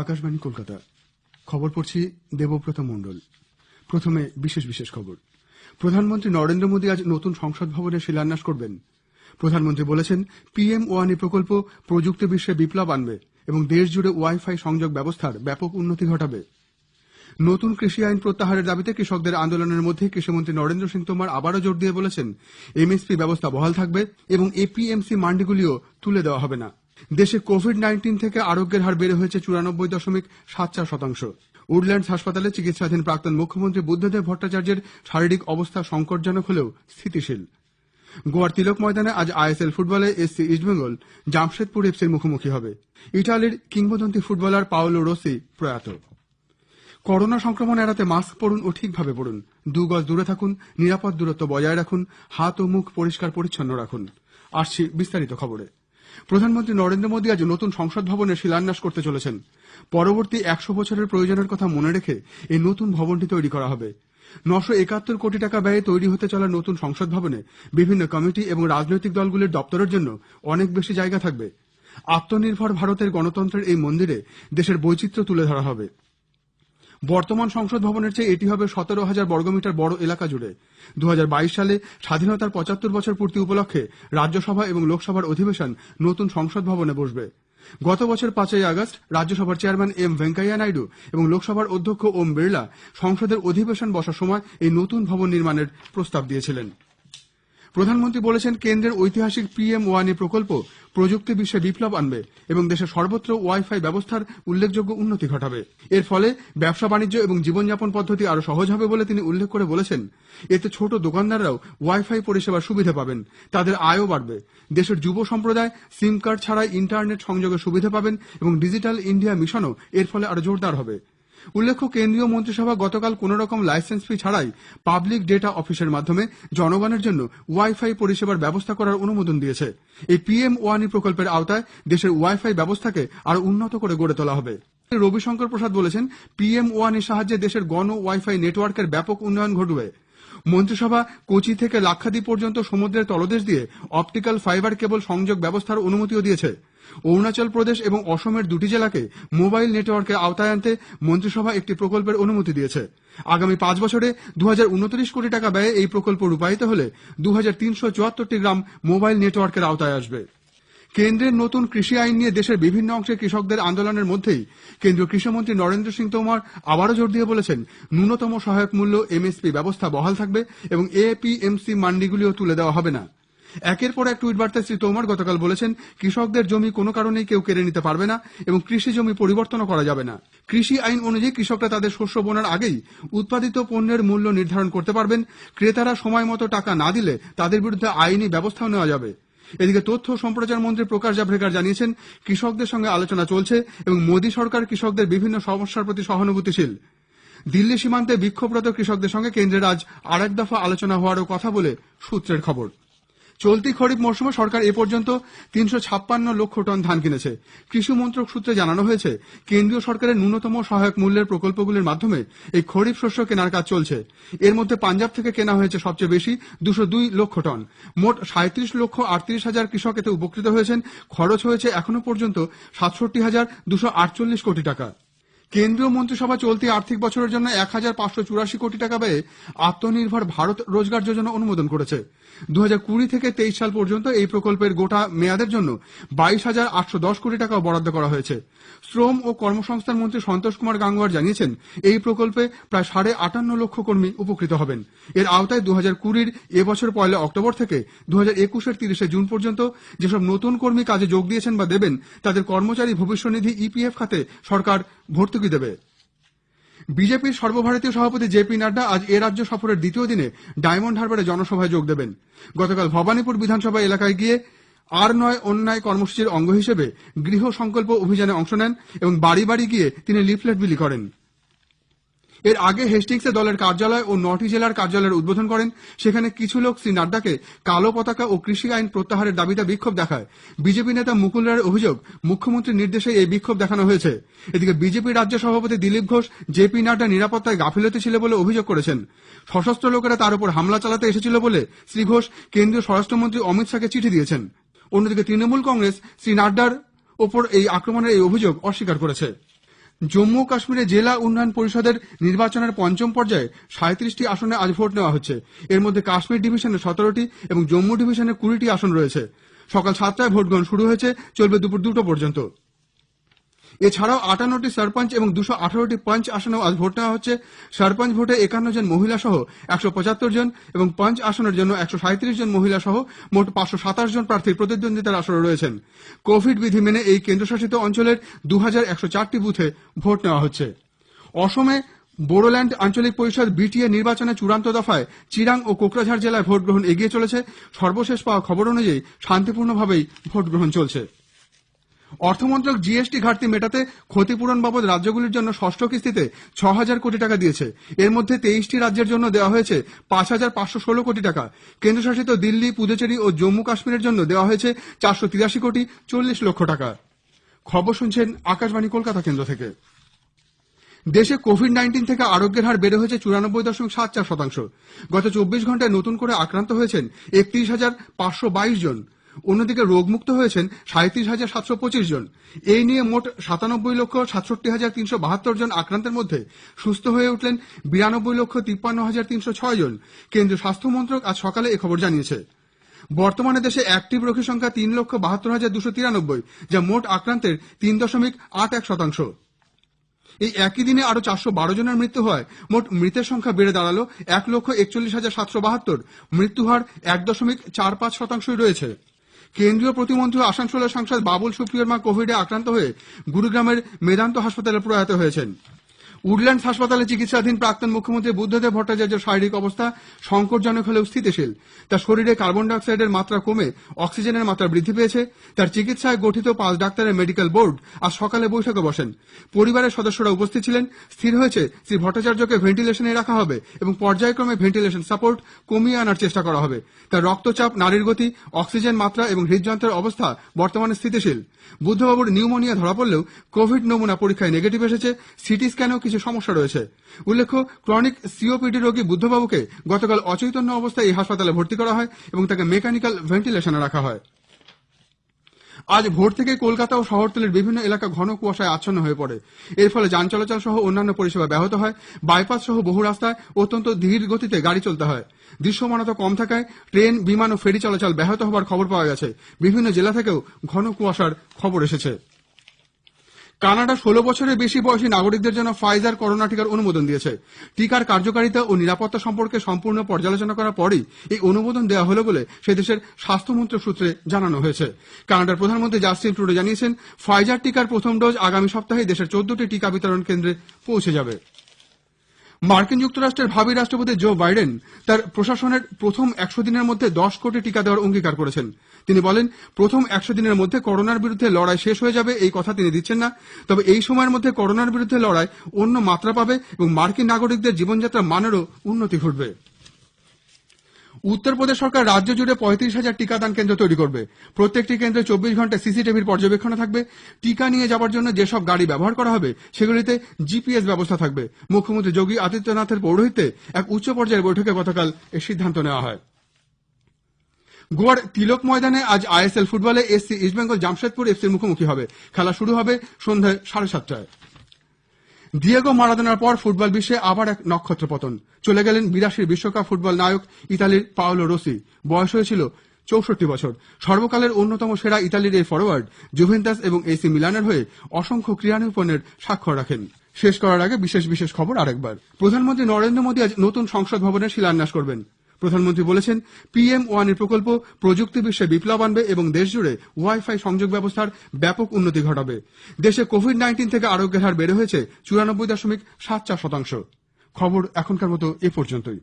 আকাশবাণী কলকাতা। খবর পড়ছি দেবব্রত মণ্ডল। প্রথমে বিশেষ বিশেষ খবর। প্রধানমন্ত্রী নরেন্দ্র মোদী আজ নতুন সংসদ ভবনের শিলান্যাস করবেন। প্রধানমন্ত্রী বলেছেন, পিএম ওয়ানি প্রকল্প প্রযুক্তি বিশ্বে বিপ্লব আনবে এবং দেশ জুড়ে ওয়াইফাই সংযোগ ব্যবস্থার ব্যাপক উন্নতি ঘটাবে। নতুন কৃষি আইন প্রত্যাহারের দাবিতে কৃষকদের আন্দোলনের মধ্যে কৃষিমন্ত্রী নরেন্দ্র সিং তোমর আবারও জোর দিয়ে বলেছেন, এমএসপি ব্যবস্থা বহাল থাকবে এবং এপিএমসি মান্ডিগুলিও তুলে দেওয়া হবে না। দেশে কোভিড নাইন্টিন থেকে আরোগ্যের হার বেড়ে হয়েছে চুরানব্বই দশমিক সাত চার শতাংশ। উডল্যান্ডস হাসপাতালে চিকিৎসাধীন প্রাক্তন মুখ্যমন্ত্রী বুদ্ধদেব ভট্টাচার্যের শারীরিক অবস্থা সংকটজনক হলেও স্থিতিশীল। গোয়ার তিলক ময়দানে আজ আইএসএল ফুটবলে এসসি ইস্টবেঙ্গল, জামশেদপুর এফসির মুখোমুখি হবে। ইটালির কিংবদন্তি ফুটবলার পাওলো রোসি প্রয়াত। করোনা সংক্রমণ এড়াতে মাস্ক পরুন ও ঠিকভাবে পরুন। দু গজ দূরে থাকুন, নিরাপদ দূরত্ব বজায় রাখুন, হাত ও মুখ পরিষ্কার পরিচ্ছন্ন রাখুন। আসছি বিস্তারিত খবরে। প্রধানমন্ত্রী নরেন্দ্র মোদী আজ নতুন সংসদ ভবনের শিলান্যাস করতে চলেছেন। পরবর্তী একশো বছরের প্রয়োজনের কথা মনে রেখে এই নতুন ভবনটি তৈরি করা হবে। নশো একাত্তর কোটি টাকা ব্যয়ে তৈরি হতে চলা নতুন সংসদ ভবনে বিভিন্ন কমিটি এবং রাজনৈতিক দলগুলির দপ্তরের জন্য অনেক বেশি জায়গা থাকবে। আত্মনির্ভর ভারতের গণতন্ত্রের এই মন্দিরে দেশের বৈচিত্র্য তুলে ধরা হবে। বর্তমান সংসদ ভবনের চেয়ে এটি হবে সতেরো হাজার বর্গমিটার বড় এলাকা জুড়ে। দু হাজার বাইশ সালে স্বাধীনতার পঁচাত্তর বছর পূর্তি উপলক্ষে রাজ্যসভা এবং লোকসভার অধিবেশন নতুন সংসদ ভবনে বসবে। গত বছর পাঁচই আগস্ট রাজ্যসভার চেয়ারম্যান এম ভেঙ্কাইয়া নাইডু এবং লোকসভার অধ্যক্ষ ওম বিড়লা সংসদের অধিবেশন বসার সময় এই নতুন ভবন নির্মাণের প্রস্তাব দিয়েছিলেন। প্রধানমন্ত্রী বলেছেন কেন্দ্রের ঐতিহাসিক পিএম ওয়ানি প্রকল্প প্রযুক্তি বিশ্বে বিপ্লব আনবে এবং দেশের সর্বত্র ওয়াইফাই ব্যবস্থার উল্লেখযোগ্য উন্নতি ঘটাবে। এর ফলে ব্যবসা বাণিজ্য এবং জীবনযাপন পদ্ধতি আরও সহজ হবে বলে তিনি উল্লেখ করে বলেছেন। এতে ছোট দোকানদাররাও ওয়াইফাই পরিষেবার সুবিধা পাবেন, তাদের আয়ও বাড়বে। দেশের যুব সম্প্রদায় সিম কার্ড ছাড়াই ইন্টারনেট সংযোগের সুবিধা পাবেন এবং ডিজিটাল ইন্ডিয়া মিশনও এর ফলে আরও জোরদার হবে। উল্লেখ্য, কেন্দ্রীয় মন্ত্রিসভা গতকাল কোন রকম লাইসেন্স ফি ছাড়াই পাবলিক ডেটা অফিসের মাধ্যমে জনগণের জন্য ওয়াইফাই পরিষেবার ব্যবস্থা করার অনুমোদন দিয়েছে। এই পিএম ওয়ানি প্রকল্পের আওতায় দেশের ওয়াইফাই ব্যবস্থাকে আরও উন্নত করে গড়ে তোলা হবে। রবিশঙ্কর প্রসাদ বলেছেন, পিএম ওয়ানির সাহায্যে দেশের গণ ওয়াইফাই নেটওয়ার্কের ব্যাপক উন্নয়ন ঘটবে। মন্ত্রিসভা কোচি থেকে লাক্ষাদ্বীপ পর্যন্ত সমুদ্রের তলদেশ দিয়ে অপটিক্যাল ফাইবার কেবল সংযোগ ব্যবস্থার অনুমতিও দিয়েছে। অরুণাচল প্রদেশ এবং অসমের দুটি জেলাকে মোবাইল নেটওয়ার্কের আওতায় আনতে মন্ত্রিসভা একটি প্রকল্পের অনুমতি দিয়েছে। আগামী পাঁচ বছরে দু হাজার উনত্রিশ কোটি টাকা ব্যয়ে এই প্রকল্প রূপায়িত হলে দু টি গ্রাম মোবাইল নেটওয়ার্কের আওতায় আসবে। কেন্দ্রের নতুন কৃষি আইন নিয়ে দেশের বিভিন্ন অংশে কৃষকদের আন্দোলনের মধ্যেই কেন্দ্রীয় কৃষিমন্ত্রী নরেন্দ্র সিং তোমর আবারও জোর দিয়ে বলেছেন, ন্যূনতম সহায়ক মূল্য এমএসপি ব্যবস্থা বহাল থাকবে এবং এপিএমসি মান্ডিগুলিও তুলে দেওয়া হবে না। একের পর এক টুইট বার্তায় শ্রী তোমর গতকাল বলেছেন, কৃষকদের জমি কোনো কারণেই কেউ কেড়ে নিতে পারবে না এবং কৃষি জমি পরিবর্তনও করা যাবে না। কৃষি আইন অনুযায়ী কৃষকরা তাদের শস্য বোনার আগেই উৎপাদিত পণ্যের মূল্য নির্ধারণ করতে পারবেন। ক্রেতারা সময় মতো টাকা না দিলে তাদের বিরুদ্ধে আইনি ব্যবস্থাও নেওয়া যাবে। এদিকে তথ্য সম্প্রচার মন্ত্রী প্রকাশ জাভড়েকর জানিয়েছেন, কৃষকদের সঙ্গে আলোচনা চলছে এবং মোদী সরকার কৃষকদের বিভিন্ন সমস্যার প্রতি সহানুভূতিশীল। দিল্লি সীমান্তে বিক্ষোভরত কৃষকদের সঙ্গে কেন্দ্রের আজ আরেক দফা আলোচনা হওয়ারও কথা বলে সূত্রের খবর। চলতি খরিফ মরশুমে সরকার এ পর্যন্ত তিনশো ছাপ্পান্ন লক্ষ টন ধান কিনেছে। কৃষি মন্ত্রক সূত্রে জানানো হয়েছে, কেন্দ্রীয় সরকারের ন্যূনতম সহায়ক মূল্যের প্রকল্পগুলির মাধ্যমে এই খরিফ শস্য কেনার কাজ চলছে। এর মধ্যে পাঞ্জাব থেকে কেনা হয়েছে সবচেয়ে বেশি দুশো দুই লক্ষ টন। মোট সাঁত্রিশ লক্ষ আটত্রিশ হাজার কৃষক এতে উপকৃত হয়েছেন। খরচ হয়েছে এখনও পর্যন্ত সাতষট্টি হাজার দুশো আটচল্লিশ কোটি টাকা। কেন্দ্রীয় মন্ত্রিসভা চলতি আর্থিক বছরের জন্য এক হাজার পাঁচশো চুরাশি কোটি টাকা ব্যয়ে আত্মনির্ভর ভারত রোজগার যোজনা অনুমোদন করেছে। দু কুড়ি থেকে তেইশ সাল পর্যন্ত এই প্রকল্পের গোটা মেয়াদের জন্য বাইশ হাজার আটশো দশ কোটি টাকা বরাদ্দ করা হয়েছে। শ্রম ও কর্মসংস্থান মন্ত্রী সন্তোষ কুমার গাঙ্গুয়ার জানিয়েছেন, এই প্রকল্পে প্রায় সাড়ে আটান্ন লক্ষ কর্মী উপকৃত হবেন। এর আওতায় দু হাজার কুড়ির এবছর পয়লা অক্টোবর থেকে দু হাজার একুশের তিরিশে জুন পর্যন্ত যেসব নতুন কর্মী কাজে যোগ দিয়েছেন বা দেবেন, তাদের কর্মচারী ভবিষ্যনিধি ইপিএফ খাতে সরকার ভর্তুকি দেবে। বিজেপির সর্বভারতীয় সভাপতি জে পি নাড্ডা আজ এ রাজ্য সফরের দ্বিতীয় দিনে ডায়মন্ড হারবারে জনসভায় যোগ দেবেন। গতকাল ভবানীপুর বিধানসভা এলাকায় গিয়ে আর নয় অন্যায় কর্মসূচির অঙ্গ হিসেবে গৃহ সংকল্প অভিযানে অংশ নেন এবং বাড়ি বাড়ি গিয়ে তিনি লিফলেট বিলি করেন। এর আগে হেস্টিংসে দলের কার্যালয় ও নটি জেলার কার্যালয়ের উদ্বোধন করেন। সেখানে কিছু লোক শ্রী নাড্ডাকে কালো পতাকা ও কৃষি আইন প্রত্যাহারের দাবিতে বিক্ষোভ দেখায়। বিজেপি নেতা মুকুল রায়ের অভিযোগ, মুখ্যমন্ত্রীর নির্দেশে এই বিক্ষোভ দেখানো হয়েছে। এদিকে বিজেপি রাজ্য সভাপতি দিলীপ ঘোষ, জেপি নাড্ডা নিরাপত্তায় গাফিলতি ছিল বলে অভিযোগ করেছেন। সশস্ত্র লোকেরা তার উপর হামলা চালাতে এসেছিল বলে শ্রী ঘোষ কেন্দ্রীয় স্বরাষ্ট্রমন্ত্রী অমিত শাহকে চিঠি দিয়েছেন। অন্যদিকে তৃণমূল কংগ্রেস শ্রী নাড্ডার ওপর এই আক্রমণের এই অভিযোগ অস্বীকার করেছে। জম্মু কাশ্মীরে জেলা উন্নয়ন পরিষদের নির্বাচনের পঞ্চম পর্যায়ে সাঁত্রিশটি আসনে আজ ভোট নেওয়া হচ্ছে। এর মধ্যে কাশ্মীর ডিভিশনে সতেরোটি এবং জম্মু ডিভিশনে কুড়িটি আসন রয়েছে। সকাল সাতটায় ভোটগ্রহণ শুরু হয়েছে, চলবে দুপুর দুটো পর্যন্ত। এছাড়াও আটান্নটি সরপঞ্চ এবং দুশো আঠারোটি পঞ্চ আসনেও আজ ভোট নেওয়া হচ্ছে। সরপঞ্চ ভোটে একান্ন জন মহিলা সহ একশো পঁচাত্তর জন এবং পঞ্চ আসনের জন্য একশো সাঁত্রিশ জন মহিলা সহ মোট পাঁচশো সাতাশ জন প্রার্থী প্রতিদ্বন্দ্বিতার আসরে রয়েছেন। কোভিড বিধি মেনে এই কেন্দ্রশাসিত অঞ্চলের দু হাজার একশো চারটি বুথে ভোট নেওয়া হচ্ছে। অসমে বোডোল্যান্ড আঞ্চলিক পরিষদ বিটিএ নির্বাচনে চূড়ান্ত দফায় চিরাং ও কোকরাঝাড় জেলায় ভোট গ্রহণ এগিয়ে চলেছে। সর্বশেষ পাওয়া খবর অনুযায়ী শান্তিপূর্ণভাবেই ভোট গ্রহণ চলছে। অর্থমন্ত্রক জিএসটি ঘাটতি মেটাতে ক্ষতিপূরণ বাবদ রাজ্যগুলির জন্য ষষ্ঠ কিস্তিতে ছ হাজার কোটি টাকা দিয়েছে। এর মধ্যে তেইশটি রাজ্যের জন্য দেওয়া হয়েছে পাঁচ হাজার পাঁচশো ষোলো কোটি টাকা। কেন্দ্রশাসিত দিল্লি, পুদুচেরি ও জম্মু কাশ্মীরের জন্য দেওয়া হয়েছে চারশো তিরাশি কোটি চল্লিশ লক্ষ টাকা। খবর শুনছেন আকাশবাণী কলকাতা কেন্দ্র থেকে। দেশে কোভিড নাইন্টিন থেকে আরোগ্যের হার বেড়ে হয়েছে চুরানব্বই দশমিক সাত চার শতাংশ। গত চব্বিশ ঘন্টায় নতুন করে আক্রান্ত হয়েছেন একত্রিশ হাজার পাঁচশো বাইশ জন। অন্যদিকে রোগমুক্ত হয়েছেন সাঁত্রিশ হাজার সাতশো পঁচিশ জন। এই নিয়ে মোট সাতানব্বই লক্ষ সাতষট্টি হাজার তিনশো বাহাত্তর জন আক্রান্তের মধ্যে সুস্থ হয়ে উঠলেন বিরানব্বই লক্ষ তিপ্পান্ন হাজার তিনশো ছয় জন। কেন্দ্রীয় স্বাস্থ্য মন্ত্রক আজ সকালে খবর জানিয়েছে। বর্তমানে দেশে অ্যাক্টিভ রোগীর সংখ্যা তিন লক্ষ বাহাত্তর হাজার দুশো তিরানব্বই, যা মোট আক্রান্তের তিন দশমিক আট এক শতাংশ। এই একই দিনে আরও চারশো বারো জনের মৃত্যু হয়। মোট মৃতের সংখ্যা বেড়ে দাঁড়াল এক লক্ষ একচল্লিশ হাজার সাতশো বাহাত্তর। মৃত্যু হার এক দশমিক চার পাঁচ শতাংশই রয়েছে। কেন্দ্রীয় প্রতিমন্ত্রী আসানসোলের সাংসদ বাবুল সুপ্রিয়র মা কোভিডে আক্রান্ত হয়ে গুরুগ্রামের মেদান্ত হাসপাতালে প্রয়াত হয়েছেন। উডল্যান্ডস হাসপাতালে চিকিৎসাধীন প্রাক্তন মুখ্যমন্ত্রী বুদ্ধদেব ভট্টাচার্যের শারীরিক অবস্থা সংকটজনক হলেও স্থিতিশীল। তার শরীরে কার্বন ডাইঅক্সাইডের মাত্রা কমে অক্সিজেনের মাত্রা বৃদ্ধি পেয়েছে। তার চিকিৎসায় গঠিত পাঁচ ডাক্তারের মেডিকেল বোর্ড আজ সকালে বৈঠকে বসেন। পরিবারের সদস্যরা উপস্থিত ছিলেন। স্থির হয়েছে, শ্রী ভট্টাচার্যকে ভেন্টিলেশনে রাখা হবে এবং পর্যায়ক্রমে ভেন্টিলেশন সাপোর্ট কমিয়ে আনার চেষ্টা করা হবে। তার রক্তচাপ, নারীর গতি, অক্সিজেন মাত্রা এবং হৃদযন্ত্রের অবস্থা বর্তমানে স্থিতিশীল। বুদ্ধবাবুর নিউমোনিয়া ধরা পড়লেও কোভিড নমুনা পরীক্ষায় নেগেটিভ এসেছে। সিটি স্ক্যানেও কিছু সমস্যা রয়েছে। উল্লেখ্য ক্রনিক সিওপিডি রোগী বুদ্ধবাবুকে গতকাল অচৈতন্য অবস্থায় এই হাসপাতালে ভর্তি করা হয় এবং তাকে মেকানিক্যাল ভেন্টিলেশনে রাখা হয়। আজ ভোর থেকে কলকাতা ও শহরতলির বিভিন্ন এলাকা ঘন কুয়াশায় আচ্ছন্ন হয়ে পড়ে। এর ফলে যান চলাচল সহ অন্যান্য পরিষেবা ব্যাহত হয়। বাইপাস সহ বহু রাস্তায় অত্যন্ত ধীর গতিতে গাড়ি চলতে হয়। দৃশ্যমানতা কম থাকায় ট্রেন, বিমান ও ফেরি চলাচল ব্যাহত হবার খবর পাওয়া গেছে। বিভিন্ন জেলা থেকেও ঘন কুয়াশার খবর এসেছে। কানাডা ষোলো বছরের বেশি বয়সী নাগরিকদের জন্য ফাইজার করোনা টিকার অনুমোদন দিয়েছে। টিকার কার্যকারিতা ও নিরাপত্তা সম্পর্কে সম্পূর্ণ পর্যালোচনা করার পরই এই অনুমোদন দেওয়া হল বলে সে দেশের স্বাস্থ্যমন্ত্রক সূত্রে জানানো হয়েছে। কানাডার প্রধানমন্ত্রী জাস্টিন ট্রুডো জানিয়েছেন, ফাইজার টিকার প্রথম ডোজ আগামী সপ্তাহে দেশের চোদ্দটি টিকা বিতরণ কেন্দ্রে পৌঁছে যাবে। মার্কিন যুক্তরাষ্ট্রের ভাবি রাষ্ট্রপতি জো বাইডেন তার প্রশাসনের প্রথম একশো দিনের মধ্যে দশ কোটি টিকা দেওয়ার অঙ্গীকার করেছেন। তিনি বলেন, প্রথম একশো দিনের মধ্যে করোনার বিরুদ্ধে লড়াই শেষ হয়ে যাবে এই কথা তিনি দিচ্ছেন না। তবে এই সময়ের মধ্যে করোনার বিরুদ্ধে লড়াই অন্য মাত্রা পাবে এবং মার্কিন নাগরিকদের জীবনযাত্রার মানেরও উন্নতি ঘটবে। উত্তরপ্রদেশ সরকার রাজ্য জুড়ে পঁয়ত্রিশ হাজার টিকাদান কেন্দ্র তৈরি করবে। প্রত্যেকটি কেন্দ্রে চব্বিশ ঘণ্টা সিসিটিভির পর্যবেক্ষণে থাকবে। টিকা নিয়ে যাওয়ার জন্য যেসব গাড়ি ব্যবহার করা হবে, সেগুলিতে জিপিএস ব্যবস্থা থাকবে। মুখ্যমন্ত্রী যোগী আদিত্যনাথের পৌরোহিত্যে এক উচ্চ পর্যায়ের বৈঠকে গতকাল এই সিদ্ধান্ত নেওয়া হয়। গোয়ার তিলক ময়দানে আজ আইএসএল ফুটবলে এসসি ইস্টবেঙ্গল জামশেদপুর এফসির মুখোমুখি হবে। খেলা শুরু হবে সন্ধ্যায় সাড়ে সাতটায়। দিয়েগো মারাদোনার পর ফুটবল বিশ্বে আবার এক নক্ষত্র পতন। চলে গেলেন বিরাশির বিশ্বকাপ ফুটবল নায়ক ইতালির পাওলো রোসি। বয়স হয়েছিল চৌষট্টি বছর। সর্বকালের অন্যতম সেরা ইতালির এই ফরোয়ার্ড জুভেন্টাস এবং এসি মিলানের হয়ে অসংখ্য ক্রীড়ানুপণের স্বাক্ষর রাখেন। শেষ করার আগে বিশেষ বিশেষ খবর আরেকবার। প্রধানমন্ত্রী নরেন্দ্র মোদী আজ নতুন সংসদ ভবনের শিলান্যাস করবেন। প্রধানমন্ত্রী বলেছেন পিএম ওয়ানের প্রকল্প প্রযুক্তি বিশ্বে বিপ্লব আনবে এবং দেশজুড়ে ওয়াইফাই সংযোগ ব্যবস্থার ব্যাপক উন্নতি ঘটাবে। দেশে কোভিড নাইন্টিন থেকে আরোগ্যের হার বেড়ে হয়েছে চুরানব্বই দশমিক সাত চার শতাংশ। খবর এখনকার মতো এ পর্যন্তই।